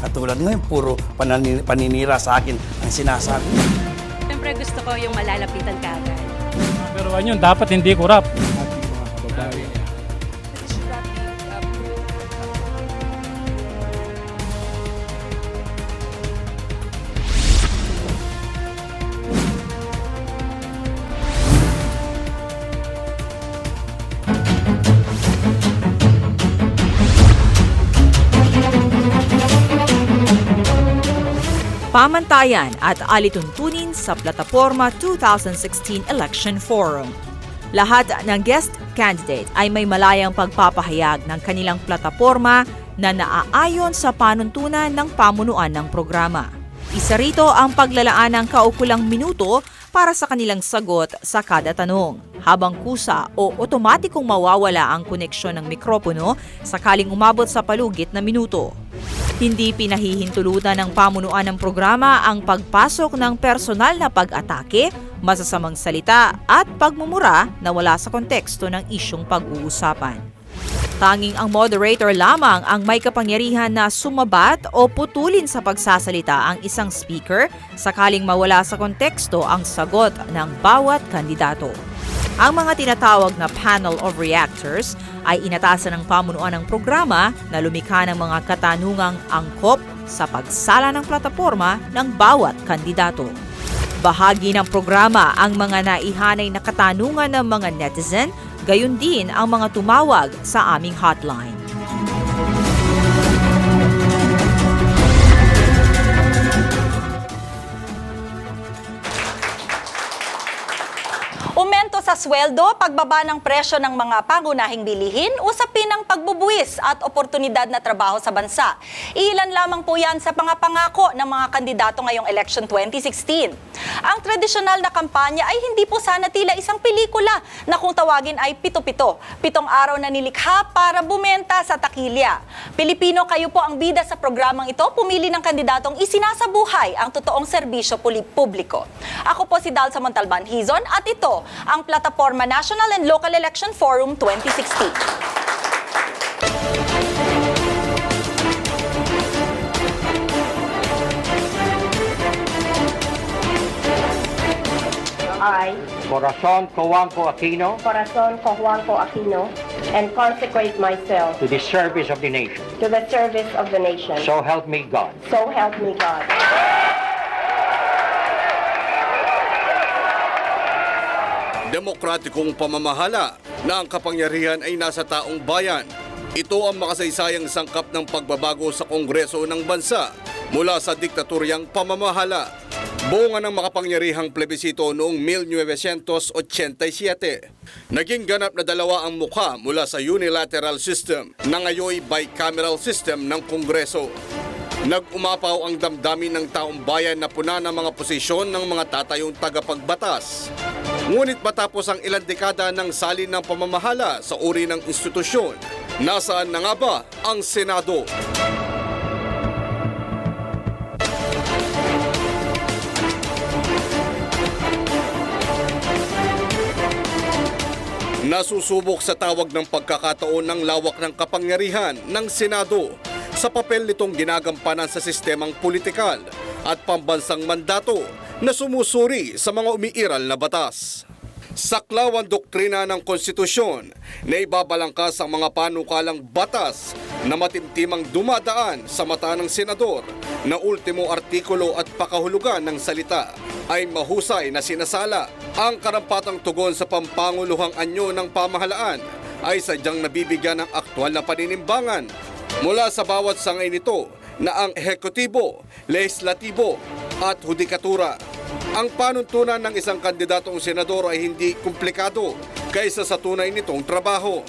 Katulad ngayon, puro paninira sa akin ang sinasabi. Siyempre gusto ko yung malalapitan ka agad. Pero ano yun, dapat hindi kurap. Pamantayan at alituntunin sa Plataforma 2016 Election Forum. Lahat ng guest candidate ay may malayang pagpapahayag ng kanilang plataforma na naaayon sa panuntunan ng pamunuan ng programa. Isa rito ang paglalaan ng kaukulang minuto para sa kanilang sagot sa kada tanong, habang kusa o otomatikong mawawala ang koneksyon ng mikropono sakaling umabot sa palugit na minuto. Hindi pinahihintulutan ng pamunuan ng programa ang pagpasok ng personal na pag-atake, masasamang salita at pagmumura na wala sa konteksto ng isyong pag-uusapan. Tanging ang moderator lamang ang may kapangyarihan na sumabat o putulin sa pagsasalita ang isang speaker sakaling mawala sa konteksto ang sagot ng bawat kandidato. Ang mga tinatawag na panel of reactors ay inatasan ng pamunuan ng programa na lumikha ng mga katanungang angkop sa pagsala ng plataforma ng bawat kandidato. Bahagi ng programa ang mga naihanay na katanungan ng mga netizen, gayon din ang mga tumawag sa aming hotline. Sweldo, pagbaba ng presyo ng mga pangunahing bilihin, usapin ng pagbubuwis at oportunidad na trabaho sa bansa. Ilan lamang po yan sa mga pangako ng mga kandidato ngayong election 2016. Ang tradisyonal na kampanya ay hindi po sana tila isang pelikula na kung tawagin ay pito-pito. Pitong araw na nilikha para bumenta sa takilya. Pilipino kayo po ang bida sa programang ito, pumili ng kandidatong isinasabuhay ang totoong serbisyo publiko. Ako po si Dalsa Montalban Hizon at ito ang Plataforma National and Local Election Forum 2016. I, Corazon Coanco Aquino, Corazon Cojuanco Aquino, and consecrate myself to the service of the nation. to the service of the nation. So help me God. So help me God. Demokratikong pamamahala na ang kapangyarihan ay nasa taong bayan. Ito ang makasaysayang sangkap ng pagbabago sa Kongreso ng bansa mula sa diktaturyang pamamahala. Bunga ng makapangyarihang plebisito noong 1987. Naging ganap na dalawa ang mukha mula sa unilateral system na ngayoy bicameral system ng Kongreso. Nag-umapaw ang damdamin ng taong bayan na puna ng mga posisyon ng mga tatayong tagapagbatas. Ngunit matapos ang ilang dekada ng salin ng pamamahala sa uri ng institusyon, nasaan na nga ba ang Senado? Nasusubok sa tawag ng pagkakataon ng lawak ng kapangyarihan ng Senado sa papel nitong ginagampanan sa sistemang politikal at pambansang mandato na sumusuri sa mga umiiral na batas. Saklaw ang doktrina ng konstitusyon na ibabalangkas ang mga panukalang batas na matimtimang dumadaan sa mata ng senador na ultimo artikulo at pakahulugan ng salita ay mahusay na sinasala. Ang karampatang tugon sa pampanguluhang anyo ng pamahalaan ay sadyang nabibigyan ng aktwal na paninimbangan mula sa bawat sangay nito na ang ehekutibo, legislatibo at hudikatura. Ang panuntunan ng isang kandidatong senador ay hindi komplikado kaysa sa tunay nitong trabaho.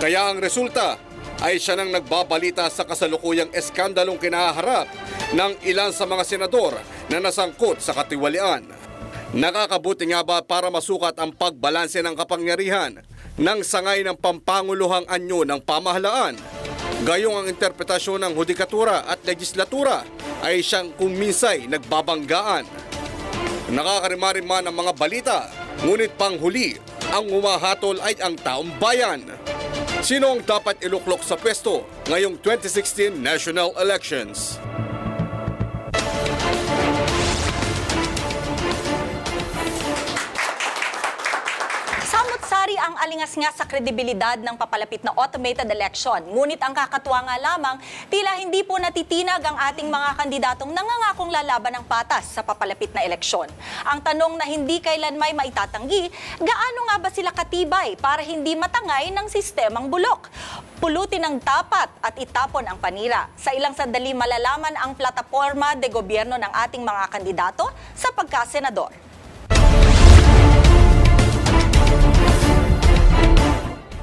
Kaya ang resulta ay siya nang nagbabalita sa kasalukuyang eskandalong kinaharap ng ilan sa mga senador na nasangkot sa katiwalian. Nakakabuti nga ba para masukat ang pagbalanse ng kapangyarihan ng sangay ng pampanguluhang anyo ng pamahalaan? Gayong ang interpretasyon ng hudikatura at legislatura ay siyang kuminsay nagbabanggaan. Nakakarimariman ang mga balita, ngunit panghuli, ang umahatol ay ang taong bayan. Sino ang dapat iluklok sa pwesto ngayong 2016 national elections? Ang alingas nga sa kredibilidad ng papalapit na automated election. Ngunit ang kakatuwa nga lamang, tila hindi po natitinag ang ating mga kandidatong nangangakong lalaban ng patas sa papalapit na eleksyon. Ang tanong na hindi kailan may maitatanggi, gaano nga ba sila katibay para hindi matangay ng sistemang bulok? Pulutin ang tapat at itapon ang panira. Sa ilang sandali malalaman ang plataforma de gobyerno ng ating mga kandidato sa pagkasenador.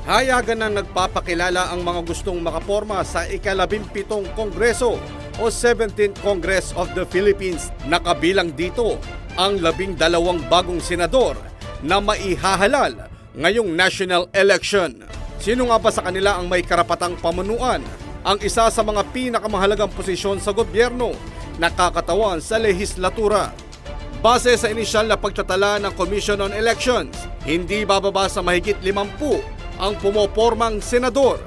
Hayagan na nagpapakilala ang mga gustong makaporma sa ikalabimpitong Kongreso o 17th Congress of the Philippines. Nakabilang dito ang labing dalawang bagong senador na maihahalal ngayong national election. Sino nga ba sa kanila ang may karapatang pamunuan? Ang isa sa mga pinakamahalagang posisyon sa gobyerno nakakatawan sa lehislatura. Base sa inisyal na pagtatala ng Commission on Elections, hindi bababa sa mahigit 50 ang pumopormang senador.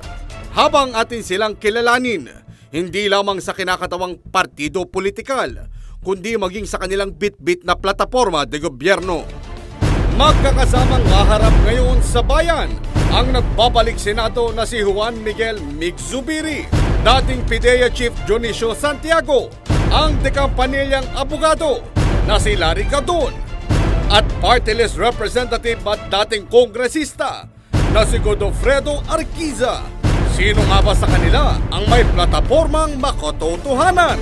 Habang atin silang kilalanin, hindi lamang sa kinakatawang partido politikal, kundi maging sa kanilang bit-bit na plataforma de gobyerno. Magkakasamang haharap ngayon sa bayan ang nagbabalik senado na si Juan Miguel Migzubiri, dating PIDEA Chief Dionisio Santiago, ang dekampanilyang abogado na si Larry Gadon, at party list representative at dating kongresista na si Godofredo Arquiza. Sino nga ba sa kanila ang may platapormang makototohanan?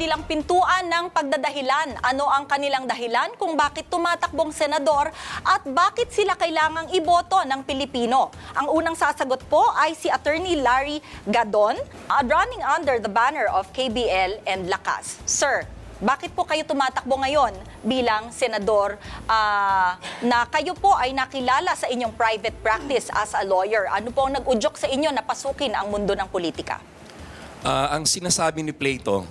Kanilang pintuan ng pagdadahilan. Ano ang kanilang dahilan kung bakit tumatakbong senador at bakit sila kailangang iboto ng Pilipino? Ang unang sasagot po ay si Attorney Larry Gadon, uh, running under the banner of KBL and Lakas. Sir, bakit po kayo tumatakbo ngayon bilang senador ah, na kayo po ay nakilala sa inyong private practice as a lawyer? Ano po ang nag-udyok sa inyo na pasukin ang mundo ng politika? Ah, ang sinasabi ni Plato,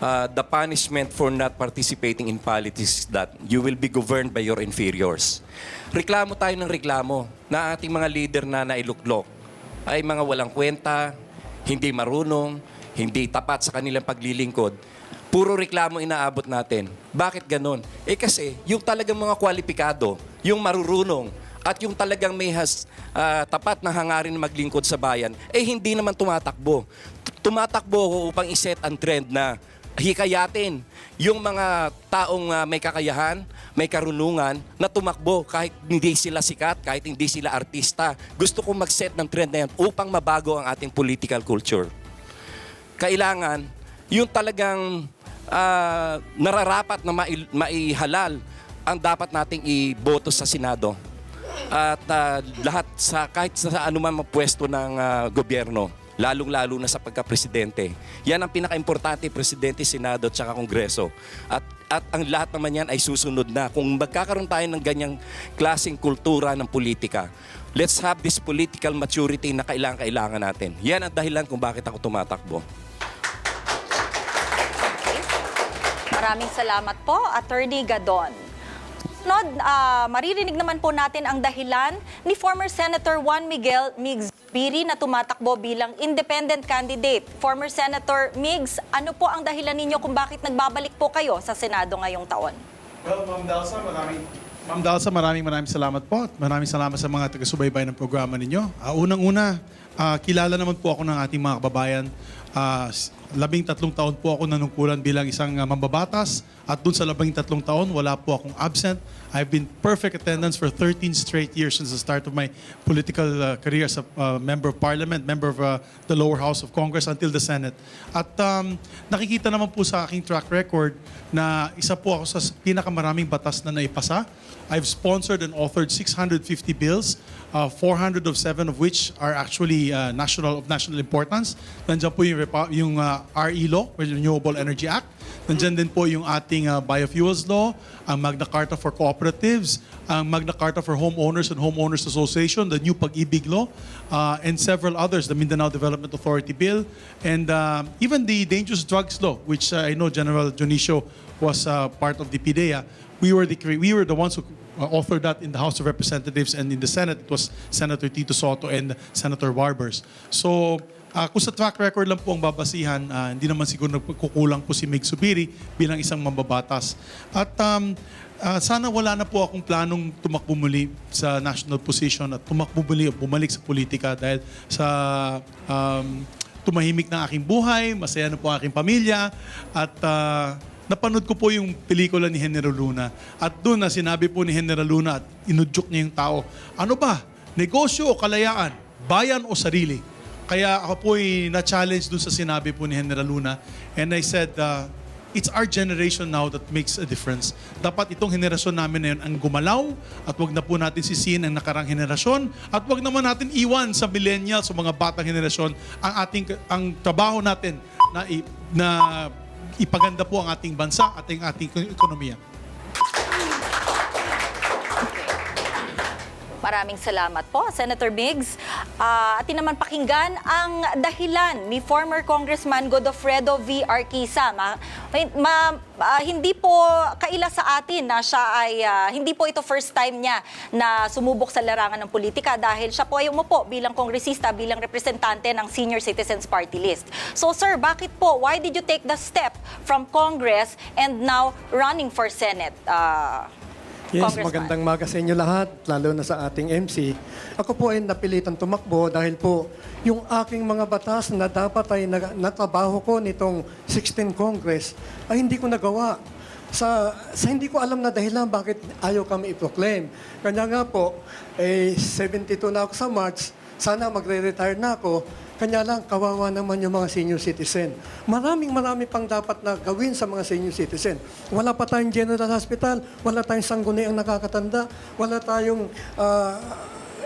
ah, the punishment for not participating in politics is that you will be governed by your inferiors. Reklamo tayo ng reklamo na ating mga leader na nailuklok ay mga walang kwenta, hindi marunong, hindi tapat sa kanilang paglilingkod. Puro reklamo inaabot natin. Bakit ganon? Eh kasi yung talagang mga kwalipikado, yung marurunong, at yung talagang may has, ah, tapat na hangarin na maglingkod sa bayan, eh hindi naman tumatakbo. Tumatakbo upang iset ang trend na hikayatin yung mga taong ah, may kakayahan, may karunungan na tumakbo kahit hindi sila sikat, kahit hindi sila artista. Gusto kong mag-set ng trend na yan upang mabago ang ating political culture. Kailangan yung talagang ah, nararapat na mai- maihalal ang dapat nating iboto sa Senado at ah, lahat sa kahit sa anuman pwesto ng ah, gobyerno lalong-lalo na sa pagka-presidente. Yan ang pinaka-importante, presidente, senado at saka kongreso. At at ang lahat naman yan ay susunod na. Kung magkakaroon tayo ng ganyang klaseng kultura ng politika, let's have this political maturity na kailangan-kailangan natin. Yan ang dahilan kung bakit ako tumatakbo. Maraming salamat po, Attorney Gadon. Nod, ah, maririnig naman po natin ang dahilan ni former Senator Juan Miguel Migs Biri na tumatakbo bilang independent candidate. Former Senator Migs, ano po ang dahilan ninyo kung bakit nagbabalik po kayo sa Senado ngayong taon? Well, Ma'am Dalsa, maraming Ma'am Dalsa, maraming maraming salamat po. Maraming salamat sa mga taga-subaybay ng programa ninyo. Ah, Unang-una, ah, kilala naman po ako ng ating mga kababayan. S- labing tatlong taon po ako nanungkulan bilang isang ah, mambabatas at dun sa labing tatlong taon, wala po akong absent. I've been perfect attendance for 13 straight years since the start of my political ah, career as a ah, member of parliament, member of ah, the lower house of Congress until the Senate. At um, nakikita naman po sa aking track record na isa po ako sa pinakamaraming batas na naipasa. I've sponsored and authored 650 bills, uh, 400 of which are actually uh, national of national importance. Nandiyan po yung, yung uh, RE law, Renewable Energy Act. Nandiyan din po yung ating uh, biofuels law, ang Magna Carta for Cooperatives, ang Magna Carta for Homeowners and Homeowners Association, the new Pag-ibig law, uh, and several others, the Mindanao Development Authority bill, and uh, even the dangerous drugs law, which uh, I know General Jonicio was uh, part of the PIDEA. we were the we were the ones who uh, authored that in the House of Representatives and in the Senate it was Senator Tito Soto and Senator Barbers. So uh, kung sa track record lang po ang babasihan, uh, hindi naman siguro nagkukulang po si Mig Subiri bilang isang mambabatas. At um, uh, sana wala na po akong planong tumakbo muli sa national position at tumakbo muli o bumalik sa politika dahil sa um, tumahimik na aking buhay, masaya na po ang aking pamilya at uh, napanood ko po yung pelikula ni General Luna at doon na sinabi po ni General Luna at inudyok niya yung tao, ano ba, negosyo o kalayaan, bayan o sarili? Kaya ako po ay na-challenge doon sa sinabi po ni General Luna and I said, uh, it's our generation now that makes a difference. Dapat itong henerasyon namin na yun ang gumalaw at wag na po natin sisihin ang nakarang henerasyon at wag naman natin iwan sa millennials o mga batang henerasyon ang ating ang trabaho natin na na ipaganda po ang ating bansa at ang ating ekonomiya. Maraming salamat po, Senator Biggs. Ah, atin naman pakinggan ang dahilan ni former Congressman Godofredo V. Arquisa. Ma, ma- ah, hindi po kaila sa atin na siya ay, ah, hindi po ito first time niya na sumubok sa larangan ng politika dahil siya po ay umupo bilang kongresista, bilang representante ng Senior Citizens Party List. So sir, bakit po, why did you take the step from Congress and now running for Senate? Ah, Yes, magandang maga sa inyo lahat, lalo na sa ating MC. Ako po ay napilitan tumakbo dahil po yung aking mga batas na dapat ay natrabaho ko nitong 16 Congress ay hindi ko nagawa. Sa, sa hindi ko alam na dahilan bakit ayaw kami i-proclaim. Kanya nga po, eh, 72 na ako sa March, sana magre-retire na ako, kanya lang, kawawa naman yung mga senior citizen. Maraming marami pang dapat na gawin sa mga senior citizen. Wala pa tayong general hospital, wala tayong sangguniang nakakatanda, wala tayong ah,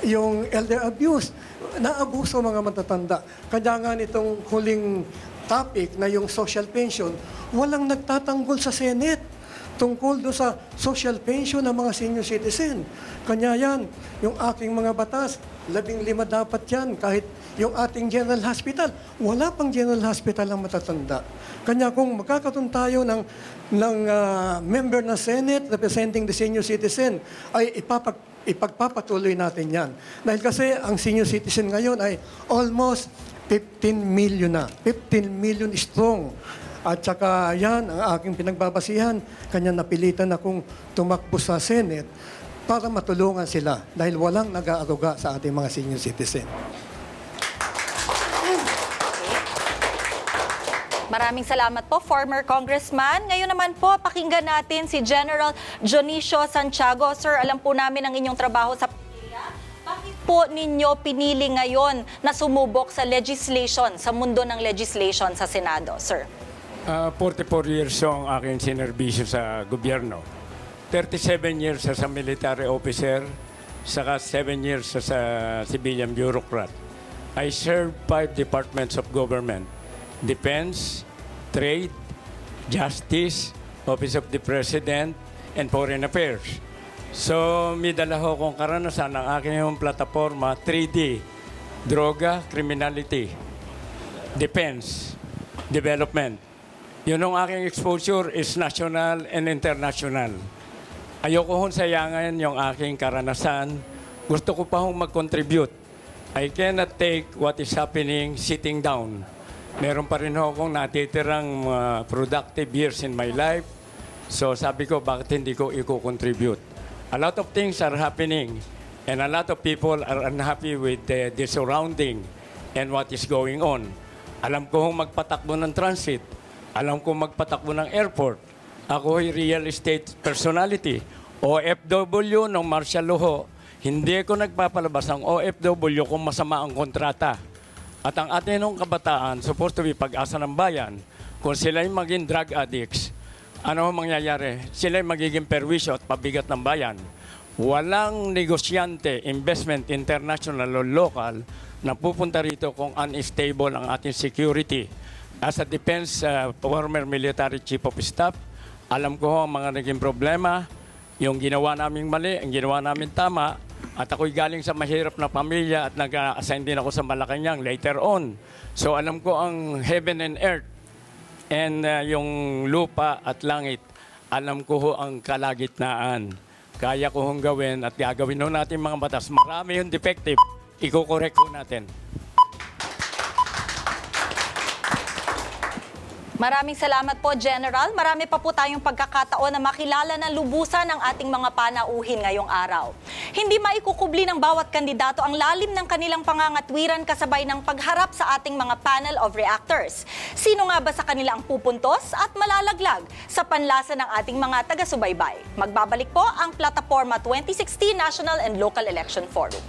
yung elder abuse, naabuso mga matatanda. Kaya nga nitong huling topic na yung social pension, walang nagtatanggol sa Senate tungkol do sa social pension ng mga senior citizen. Kanya yan, yung aking mga batas, labing lima dapat yan, kahit yung ating general hospital, wala pang general hospital ang matatanda. Kanya kung magkakaroon tayo ng, ng ah, member ng Senate representing the senior citizen, ay ipapag, ipagpapatuloy natin yan. Dahil kasi ang senior citizen ngayon ay almost 15 million na. 15 million strong. At saka yan, ang aking pinagbabasihan, kanya napilitan akong tumakbo sa Senate para matulungan sila dahil walang nag-aaruga sa ating mga senior citizen. Maraming salamat po, former congressman. Ngayon naman po, pakinggan natin si General Jonicio Santiago. Sir, alam po namin ang inyong trabaho sa pamilya. Bakit po ninyo pinili ngayon na sumubok sa legislation, sa mundo ng legislation sa Senado, sir? Ah, 44 years ang aking sinerbisyo sa gobyerno. 37 years as a military officer, saka 7 years as a civilian bureaucrat. I served five departments of government. Defense, Trade, Justice, Office of the President, and Foreign Affairs. So, may dala ho kong karanasan ng aking yung plataforma 3D, Droga, Criminality, Defense, Development. Yun ang aking exposure is national and international. Ayoko hong sayangan yung aking karanasan. Gusto ko pa hong mag-contribute. I cannot take what is happening sitting down. Meron pa rin ho akong natitirang uh, productive years in my life. So sabi ko, bakit hindi ko i-contribute? A lot of things are happening and a lot of people are unhappy with the, the surrounding and what is going on. Alam ko hong magpatakbo ng transit. Alam ko magpatakbo ng airport. Ako ay real estate personality. OFW ng martial law ho. Hindi ko nagpapalabas ang OFW kung masama ang kontrata. At ang atin ng kabataan, supposed to be pag-asa ng bayan, kung sila'y maging drug addicts, ano ang mangyayari? Sila'y magiging perwisyo at pabigat ng bayan. Walang negosyante, investment, international o local, na pupunta rito kung unstable ang ating security. As a defense uh, former military chief of staff, alam ko ang mga naging problema, yung ginawa naming mali, ang ginawa namin tama, at ako'y galing sa mahirap na pamilya at nag-assign din ako sa Malacanang later on. So alam ko ang heaven and earth and uh, yung lupa at langit alam ko ho ang kalagitnaan. Kaya ko hong gawin at gagawin ho natin mga batas. Marami yung defective. Iko-correct ho natin. Maraming salamat po, General. Marami pa po tayong pagkakataon na makilala ng lubusan ang ating mga panauhin ngayong araw. Hindi maikukubli ng bawat kandidato ang lalim ng kanilang pangangatwiran kasabay ng pagharap sa ating mga panel of reactors. Sino nga ba sa kanila ang pupuntos at malalaglag sa panlasa ng ating mga taga-subaybay? Magbabalik po ang Plataforma 2016 National and Local Election Forum.